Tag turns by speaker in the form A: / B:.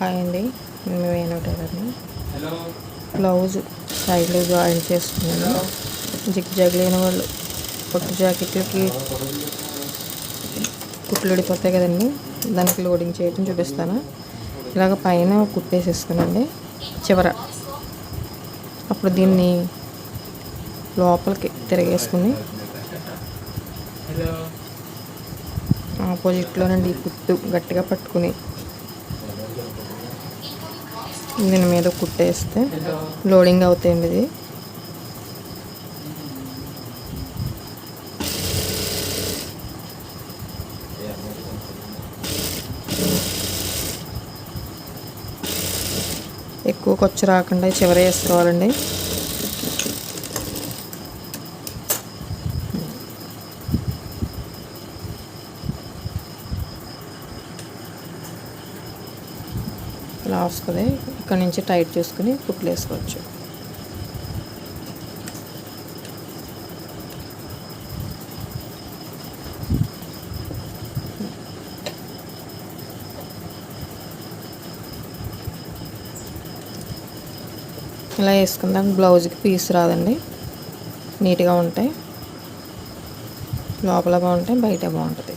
A: Hi అండి. మేము ఏనోటేగారిని బ్లౌజ్ సైడ్లో జాయిన్ చేసుకున్నాను. జిగ్ జాగ్ లేని వాళ్ళు. పొట్టు జాకెట్లకి కుట్లు ఊడిపోతాయి కదండి. దానికి లోడింగ్ చేయడం చూపిస్తాను. ఇలాగ పైన కుట్టేసేసుకునండి చివర. అప్పుడు దీన్ని లోపలికి తిరిగేసుకుని ఆపోజిట్లో నుండి ఈ కుట్టు గట్టిగా పట్టుకుని దీని మీద కుట్టేస్తే లోడింగ్ అవుతాయండి ఇది. ఎక్కువ ఖర్చు రాకుండా చివర వేసుకోవాలండి. ఇలా వస్తుంది ఇక్కడ నుంచి టైట్ చేసుకుని కుట్లు వేసుకోవచ్చు ఇలా వేసుకుందాం బ్లౌజ్కి పీస్ రాదండి. నీట్గా ఉంటాయి. లోపల బాగుంటాయి బయట బాగుంటుంది.